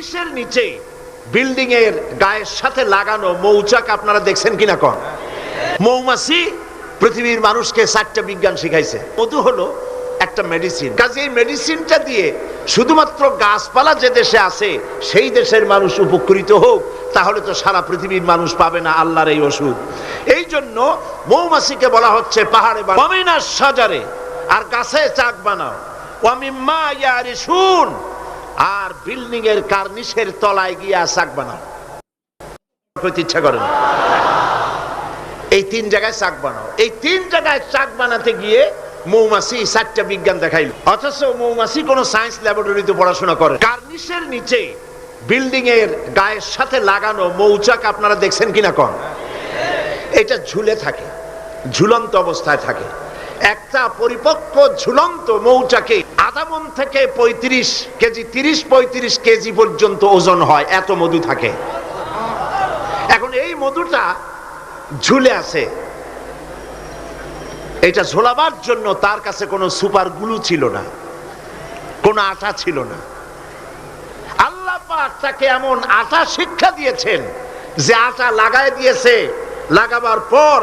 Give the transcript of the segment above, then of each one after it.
কার্নিশের নিচে বিল্ডিং এর গায়ের সাথে লাগানো মৌচাক আপনারা দেখছেন কিনা কন? মৌমাছি পৃথিবীর মানুষকে চারটা বিজ্ঞান শিখাইছে। মধু হলো একটা মেডিসিন কাজে এই মেডিসিনটা দিয়ে শুধুমাত্র গাছপালা যে দেশে আছে, সেই দেশের মানুষ উপকৃত হোক, তাহলে তো সারা পৃথিবীর মানুষ পাবে না আল্লাহর এই ওষুধ। এই জন্য মৌমাছিকে বলা হচ্ছে পাহাড়ে বামিনা সাজারে আর গাছে চাক বানাও। ওয়ামিম্মা ইয়ারিসুন আর বিল্ডিং এর কার্নিশের তলায় গিয়া চাক বানাও। ইচ্ছা করে না। এই তিন জায়গায় চাক বানাও। এই তিন জায়গায় চাক বানাতে গিয়ে মৌমাছি চারটা বিজ্ঞান দেখাইল। অথচ মৌমাছি কোনো সায়েন্স ল্যাবরেটরিতে পড়াশোনা করে। কার্নিশের নিচে বিল্ডিং এর গায়ের সাথে লাগানো মৌচাক আপনারা দেখছেন কিনা কন? এটা ঝুলে থাকে, ঝুলন্ত অবস্থায় থাকে। একটা পরিপক্ক ঝুলন্ত মৌচাকে আধা মন থেকে পঁয়ত্রিশ কেজি, তিরিশ পঁয়ত্রিশ কেজি পর্যন্ত ওজন হয়, এত মধু থাকে। এখন এই মধুটা ঝুলে আছে। এটা ঝোলাবার জন্য তার কাছে কোনো সুপার গ্লু ছিল না, কোনো আটা ছিল না। আল্লাহ তাকে এমন আটা শিক্ষা দিয়েছেন যে আটা লাগায় দিয়েছে, লাগাবার পর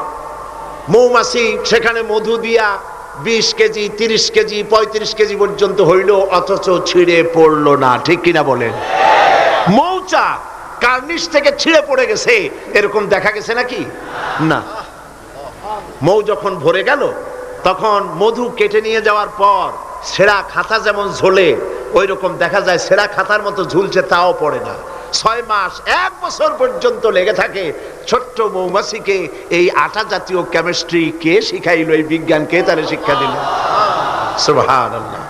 মৌমাছি, সেখানে মধু দিয়া বিশ কেজি, তিরিশ কেজি, পঁয়ত্রিশ কেজি পর্যন্ত হইল, অথচ ছিঁড়ে পড়ল না। ঠিক কিনা বলেন? মৌচা কার্নিশ থেকে ছিঁড়ে পড়ে গেছে, এরকম দেখা গেছে নাকি? না। মৌ যখন ভরে গেল, তখন মধু কেটে নিয়ে যাওয়ার পর সেরা খাতা যেমন ঝোলে ওই রকম দেখা যায়, সেরা খাতার মতো ঝুলছে, তাও পড়ে না। ছয় মাস, এক বছর পর্যন্ত লেগে থাকে। ছোট্ট মৌমাছিকে এই আটা জাতীয় কেমিস্ট্রি কে শিখাইল, এই বিজ্ঞান কে তারা শিক্ষা দিল? সুবহানাল্লাহ।